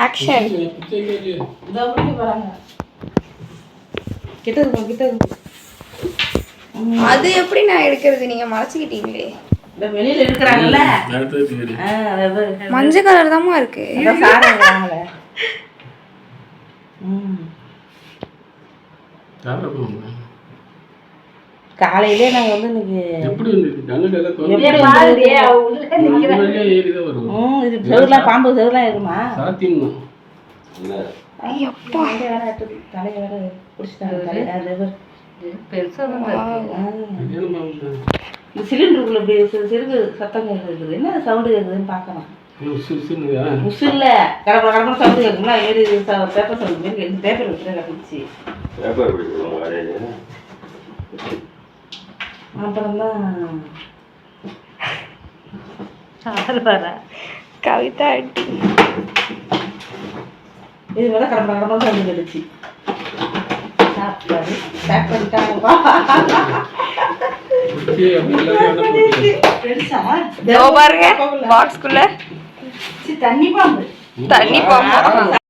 Action கிட்ட இருக்கும் கிட்ட இருக்கும் அது எப்படி நான் எடுக்கிறது நீங்க மறைச்சிக்கிட்டீங்களே இந்த வெளியில அது- மஞ்சள் கலர் தாம்மா இருக்கு அதான் வழியா ஏறிதான் வரும். ம் இது செவர்லாம் பாம்பு செவர்லாம் இருக்குமா? சிலிண்டருக்குள்ள இப்படி சிறு சிறுகு சத்தம் கேட்குது என்ன சவுண்டு கேட்குதுன்னு பார்க்கலாம்? உசுல்ல கடப்பட கடப்பட சவுண்டு கேட்குங்களா ஏறி பேப்பர் சவுண்டு பேப்பர் வச்சுட்டு கட்டிச்சு பேப்பர் பிடிக்கிறோம் காலையில. அப்புறம் தான் கவிதா ஆண்டி. இது மேலே கடப்பட கடப்பட சவுண்டு கேட்டுச்சு. சாப்பிட்டாரு. பேக் பண்ணிட்டாங்கப்பா. பாருங்க பாக்ஸ்குள்ள சி, தண்ணி பாம்பு. தண்ணி பாம்பு.